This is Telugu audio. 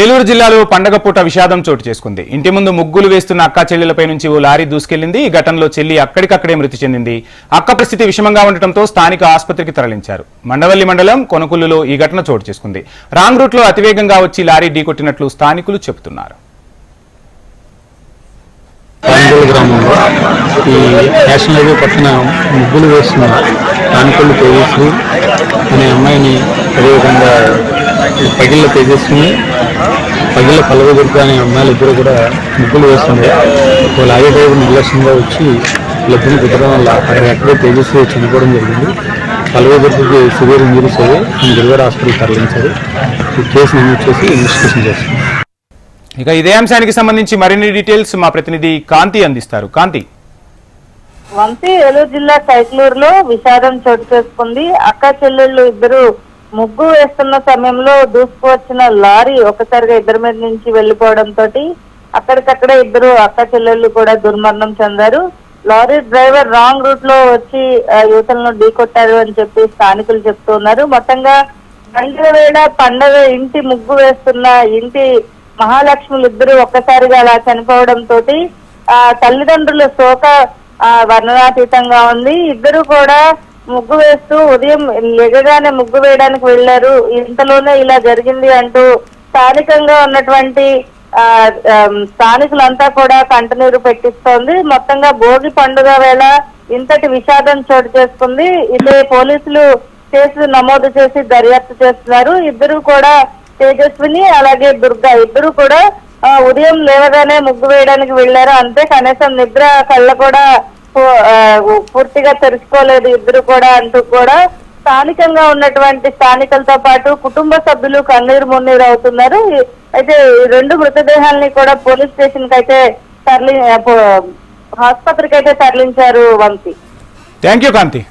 ఏలూరు జిల్లాలో పండగ పూట విషాదం చోటు చేసుకుంది. ఇంటి ముందు ముగ్గులు వేస్తున్న అక్క చెల్లెలపై నుంచి ఓ లారీ దూసుకెళ్ళింది ఈ ఘటనలో చెల్లి అక్కడికక్కడే మృతి చెందింది. అక్క పరిస్థితి విషమంగా ఉండటంతో స్థానిక ఆసుపత్రికి తరలించారు. మండవల్లి మండలం కొనకుల్లులో ఈ ఘటన చోటు చేసుకుంది. రాంగ్ రూట్లో అతివేగంగా వచ్చి లారీ ఢీకొట్టినట్లు స్థానికులు చెబుతున్నారు. గ్రామంలో ఈ నేషనల్ హైవే పక్కన ముగ్గులు వేస్తున్న అనే అమ్మాయిని అదేవిధంగా పగిళ్ళ తేజస్విని పగిళ్ళ పల్లవదుర్గ అనే అమ్మాయిలు ఇద్దరు కూడా ముగ్గులు వేస్తుండే. వాళ్ళ ఆగే డ్రైవర్ నిర్లక్ష్యంగా వచ్చి వీళ్ళిద్దరిని కుదరడం వల్ల అక్కడ ఎక్కడే తేజస్వి చనిపోవడం జరిగింది. పల్లవదుర్గకి సివియర్ ఇంజరీస్ అయ్యి గిరివాడ హాస్పిటల్ తరలించారు. ఈ కేసు నమోదు చేసి ఇన్వెస్టిగేషన్ చేస్తున్నారు. ఇక ఇదే అంశానికి సంబంధించి మరిన్ని డీటెయిల్స్ మా ప్రతినిధి కాంతి అందిస్తారు. కాంతి. వంశీ ఏలూరు జిల్లా సైక్లూరులో విషాదం చోటు చేసుకుంది. అక్క చెల్లెళ్ళు ఇద్దరు ముగ్గు వేస్తున్న సమయంలో దూసుకువచ్చిన లారీ ఒకసారిగా ఇద్దరి మీద నుంచి వెళ్ళిపోవడంతో అక్కడికక్కడే ఇద్దరు అక్క చెల్లెళ్ళు కూడా దుర్మరణం చెందారు. లారీ డ్రైవర్ రాంగ్ రూట్లో వచ్చి ఆ, యువతలను ఢీకొట్టారు అని చెప్పి స్థానికులు చెప్తున్నారు మొత్తంగా పండుగ వేళ పండగ ఇంటి ముగ్గు వేస్తున్న ఇంటి మహాలక్ష్ములు ఇద్దరు ఒక్కసారిగా అలా చనిపోవడం తోటి ఆ తల్లిదండ్రుల శోక ఆ, వర్ణనాతీతంగా ఉంది. ఇద్దరు కూడా ముగ్గు వేస్తూ ఉదయం ఎగగానే ముగ్గు వేయడానికి వెళ్ళారు ఇంతలోనే ఇలా జరిగింది అంటూ స్థానికంగా ఉన్నటువంటి ఆ, స్థానికులంతా కూడా కంటనీరు పెట్టిస్తోంది. మొత్తంగా భోగి పండుగ వేళ ఇంతటి విషాదం చోటు చేసుకుంది. ఇదే పోలీసులు కేసు నమోదు చేసి దర్యాప్తు చేస్తున్నారు. ఇద్దరు కూడా తేజస్విని అలాగే దుర్గా ఇద్దరు కూడా ఉదయం లేవగానే ముగ్గు వేయడానికి వెళ్ళారు అంతే కనీసం నిద్ర కళ్ళ కూడా పూర్తిగా తెలుసుకోలేదు. ఇద్దరు కూడా అంటూ కూడా స్థానికంగా ఉన్నటువంటి స్థానికులతో పాటు కుటుంబ సభ్యులు కన్నీరు మున్నీరు అవుతున్నారు. అయితే రెండు మృతదేహాల్ని కూడా పోలీస్ స్టేషన్కి అయితే తరలి ఆ, ఆసుపత్రికి అయితే తరలించారు వంశీ. Thank you Kanthi.